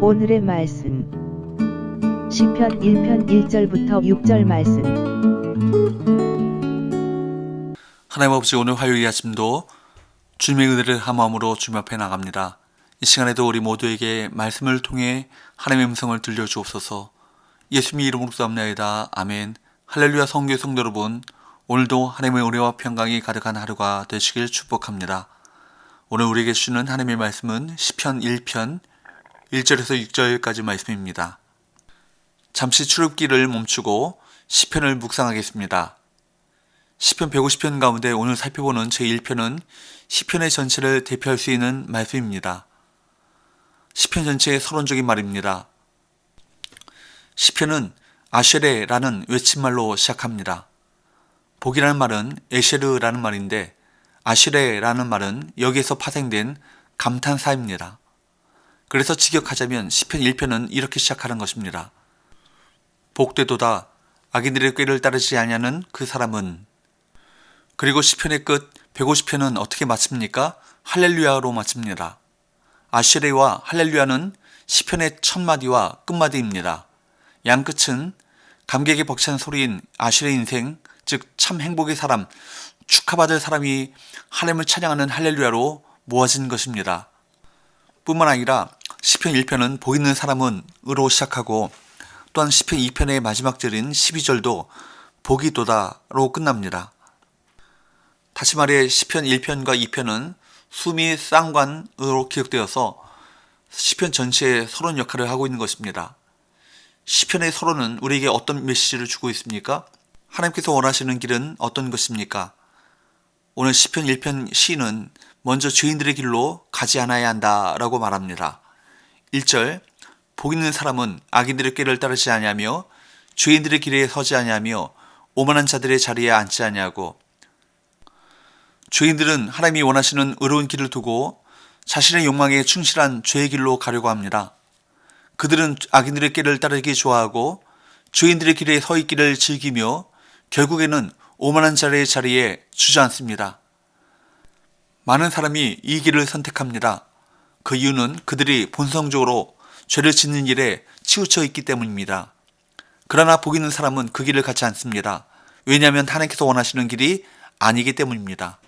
오늘의 말씀 시편 1편 1절부터 6절 말씀 하나님 아버지 오늘 화요일 아침도 주님의 은혜를 한 마음으로 주님 앞에 나갑니다. 이 시간에도 우리 모두에게 말씀을 통해 하나님의 음성을 들려주옵소서 예수님의 이름으로 기도합나이다. 아멘 할렐루야 성교 성도 여러분 오늘도 하나님의 은혜와 평강이 가득한 하루가 되시길 축복합니다. 오늘 우리에게 주시는 하나님의 말씀은 시편 1편 1절에서 6절까지 말씀입니다. 잠시 출입기를 멈추고 시편을 묵상하겠습니다. 시편 150편 가운데 오늘 살펴보는 제1편은 시편의 전체를 대표할 수 있는 말씀입니다. 시편 전체의 서론적인 말입니다. 시편은 아쉐레라는 외침말로 시작합니다. 복이라는 말은 에쉐르라는 말인데 아시레라는 말은 여기에서 파생된 감탄사입니다. 그래서 직역하자면 시편 1편은 이렇게 시작하는 것입니다. 복되도다 악인들의 꾀를 따르지 아니하는 그 사람은 그리고 시편의 끝 150편은 어떻게 마칩니까? 할렐루야로 마칩니다. 아시레와 할렐루야는 시편의 첫 마디와 끝마디입니다. 양 끝은 감격에 벅찬 소리인 아시레 인생, 즉 참 행복의 사람, 축하받을 사람이 하나님을 찬양하는 할렐루야로 모아진 것입니다. 뿐만 아니라 시편 1편은 복 있는 사람은 으로 시작하고 또한 시편 2편의 마지막 절인 12절도 복이 도다로 끝납니다. 다시 말해 시편 1편과 2편은 수미 쌍관으로 기억되어서 시편 전체의 서론 역할을 하고 있는 것입니다. 시편의 서론은 우리에게 어떤 메시지를 주고 있습니까? 하나님께서 원하시는 길은 어떤 것입니까? 오늘 시편 1편 시는 먼저 죄인들의 길로 가지 않아야 한다라고 말합니다. 1절 복 있는 사람은 악인들의 꾀를 따르지 아니하며 죄인들의 길에 서지 아니하며 오만한 자들의 자리에 앉지 아니하고 죄인들은 하나님이 원하시는 의로운 길을 두고 자신의 욕망에 충실한 죄의 길로 가려고 합니다. 그들은 악인들의 길을 따르기 좋아하고 죄인들의 길에 서 있기를 즐기며 결국에는 오만한 자리의 자리에 주저앉습니다. 많은 사람이 이 길을 선택합니다. 그 이유는 그들이 본성적으로 죄를 짓는 일에 치우쳐 있기 때문입니다. 그러나 복 있는 사람은 그 길을 가지 않습니다. 왜냐하면 하나님께서 원하시는 길이 아니기 때문입니다.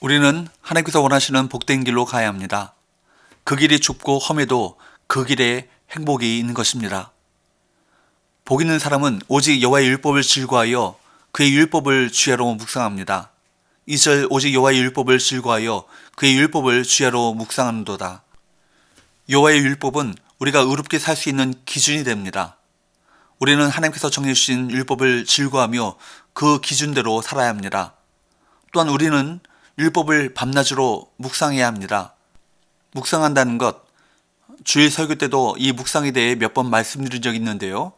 우리는 하나님께서 원하시는 복된 길로 가야 합니다. 그 길이 좁고 험해도 그 길에 행복이 있는 것입니다. 복 있는 사람은 오직 여호와의 율법을 즐거하여 그의 율법을 주야로 묵상합니다. 2절 오직 여호와의 율법을 즐거하여 그의 율법을 주야로 묵상하는도다. 여호와의 율법은 우리가 의롭게 살 수 있는 기준이 됩니다. 우리는 하나님께서 정해 주신 율법을 즐거하며 그 기준대로 살아야 합니다. 또한 우리는 율법을 밤낮으로 묵상해야 합니다. 묵상한다는 것, 주일 설교 때도 이 묵상에 대해 몇 번 말씀드린 적이 있는데요.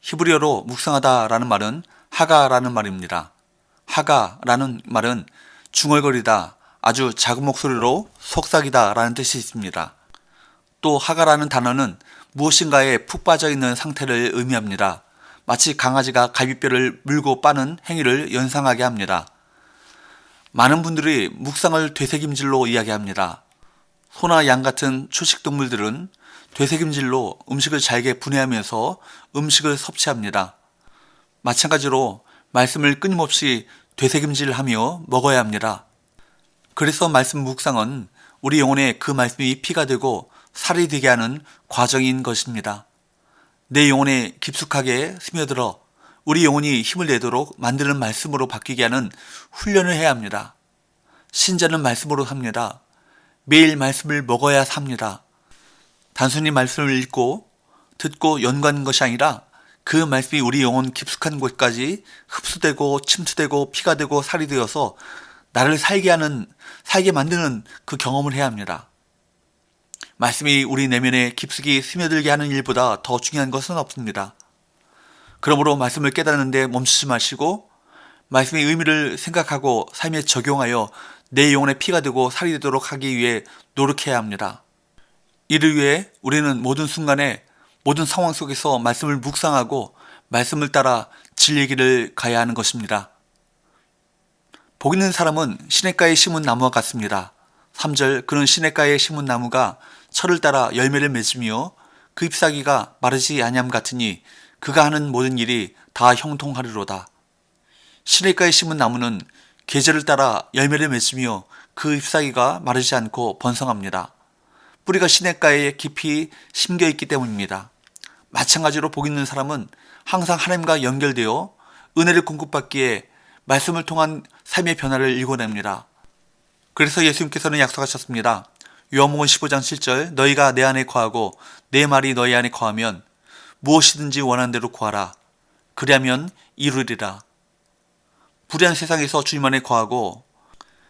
히브리어로 묵상하다라는 말은 하가라는 말입니다. 하가라는 말은 중얼거리다, 아주 작은 목소리로 속삭이다 라는 뜻이 있습니다. 또 하가라는 단어는 무엇인가에 푹 빠져 있는 상태를 의미합니다. 마치 강아지가 갈비뼈를 물고 빠는 행위를 연상하게 합니다. 많은 분들이 묵상을 되새김질로 이야기합니다. 소나 양 같은 초식 동물들은 되새김질로 음식을 잘게 분해하면서 음식을 섭취합니다. 마찬가지로 말씀을 끊임없이 되새김질하며 먹어야 합니다. 그래서 말씀 묵상은 우리 영혼에 그 말씀이 피가 되고 살이 되게 하는 과정인 것입니다. 내 영혼에 깊숙하게 스며들어 우리 영혼이 힘을 내도록 만드는 말씀으로 바뀌게 하는 훈련을 해야 합니다. 신자는 말씀으로 삽니다. 매일 말씀을 먹어야 삽니다. 단순히 말씀을 읽고 듣고 연구하는 것이 아니라 그 말씀이 우리 영혼 깊숙한 곳까지 흡수되고 침투되고 피가 되고 살이 되어서 나를 살게 하는 살게 만드는 그 경험을 해야 합니다. 말씀이 우리 내면에 깊숙이 스며들게 하는 일보다 더 중요한 것은 없습니다. 그러므로 말씀을 깨닫는데 멈추지 마시고 말씀의 의미를 생각하고 삶에 적용하여 내 영혼의 피가 되고 살이 되도록 하기 위해 노력해야 합니다. 이를 위해 우리는 모든 순간에 모든 상황 속에서 말씀을 묵상하고 말씀을 따라 진리의 길을 가야 하는 것입니다. 복 있는 사람은 시냇가에 심은 나무와 같습니다. 3절 그는 시냇가에 심은 나무가 철을 따라 열매를 맺으며 그 잎사귀가 마르지 아니함 같으니 그가 하는 모든 일이 다 형통하리로다. 시냇가에 심은 나무는 계절을 따라 열매를 맺으며 그 잎사귀가 마르지 않고 번성합니다. 뿌리가 시냇가에 깊이 심겨 있기 때문입니다. 마찬가지로 복 있는 사람은 항상 하나님과 연결되어 은혜를 공급받기에 말씀을 통한 삶의 변화를 일궈냅니다. 그래서 예수님께서는 약속하셨습니다. 요한복음 15장 7절 너희가 내 안에 거하고 내 말이 너희 안에 거하면 무엇이든지 원하는 대로 구하라. 그리하면 이루리라. 불의한 세상에서 주님 안에 거하고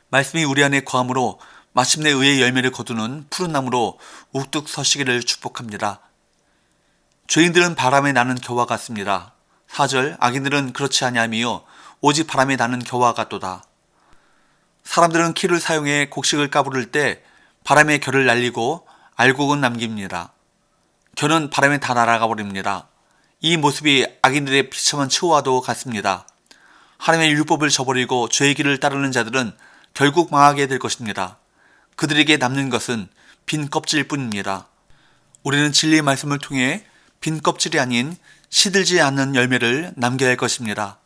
말씀이 우리 안에 거함으로 마침내 의의 열매를 거두는 푸른 나무로 우뚝 서시기를 축복합니다. 죄인들은 바람에 나는 겨와 같습니다. 4절 악인들은 그렇지 아니하며 오직 바람에 나는 겨와 같도다. 사람들은 키를 사용해 곡식을 까부를 때 바람에 결을 날리고 알곡은 남깁니다. 결은 바람에 다 날아가 버립니다. 이 모습이 악인들의 비참한 치호와도 같습니다. 하나님의 율법을 저버리고 죄의 길을 따르는 자들은 결국 망하게 될 것입니다. 그들에게 남는 것은 빈 껍질 뿐입니다. 우리는 진리의 말씀을 통해 빈 껍질이 아닌 시들지 않는 열매를 남겨야 할 것입니다.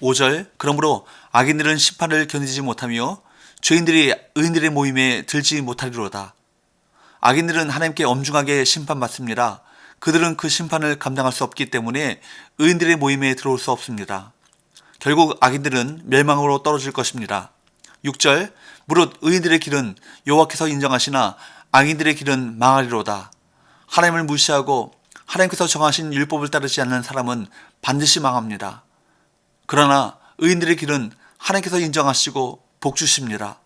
5절 그러므로 악인들은 심판을 견디지 못하며 죄인들이 의인들의 모임에 들지 못하리로다. 악인들은 하나님께 엄중하게 심판받습니다. 그들은 그 심판을 감당할 수 없기 때문에 의인들의 모임에 들어올 수 없습니다. 결국 악인들은 멸망으로 떨어질 것입니다. 6절 무릇 의인들의 길은 여호와께서 인정하시나 악인들의 길은 망하리로다. 하나님을 무시하고 하나님께서 정하신 율법을 따르지 않는 사람은 반드시 망합니다. 그러나 의인들의 길은 하나님께서 인정하시고 복 주십니다.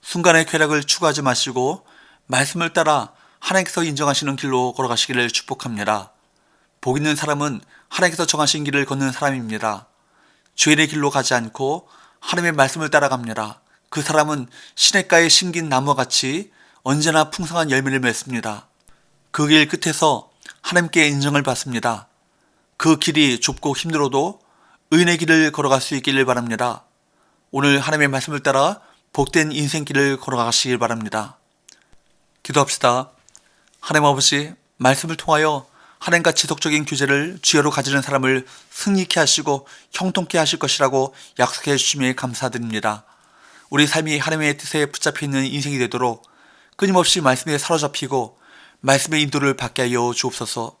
순간의 쾌락을 추구하지 마시고 말씀을 따라 하나님께서 인정하시는 길로 걸어가시기를 축복합니다. 복 있는 사람은 하나님께서 정하신 길을 걷는 사람입니다. 죄인의 길로 가지 않고 하나님의 말씀을 따라갑니다. 그 사람은 시냇가에 심긴 나무와 같이 언제나 풍성한 열매를 맺습니다. 그 길 끝에서 하나님께 인정을 받습니다. 그 길이 좁고 힘들어도 의인의 길을 걸어갈 수 있기를 바랍니다. 오늘 하나님의 말씀을 따라 복된 인생길을 걸어가시길 바랍니다. 기도합시다. 하나님 아버지, 말씀을 통하여 하나님과 지속적인 규제를 주여로 가지는 사람을 승리케 하시고 형통케 하실 것이라고 약속해 주심에 감사드립니다. 우리 삶이 하나님의 뜻에 붙잡혀 있는 인생이 되도록 끊임없이 말씀에 사로잡히고 말씀의 인도를 받게 하여 주옵소서.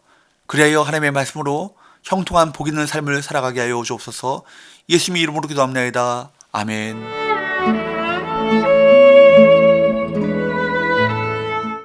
그리하여 하나님의 말씀으로 형통한 복 있는 삶을 살아가게 하여 주옵소서. 예수님의 이름으로 기도합니다. 아멘.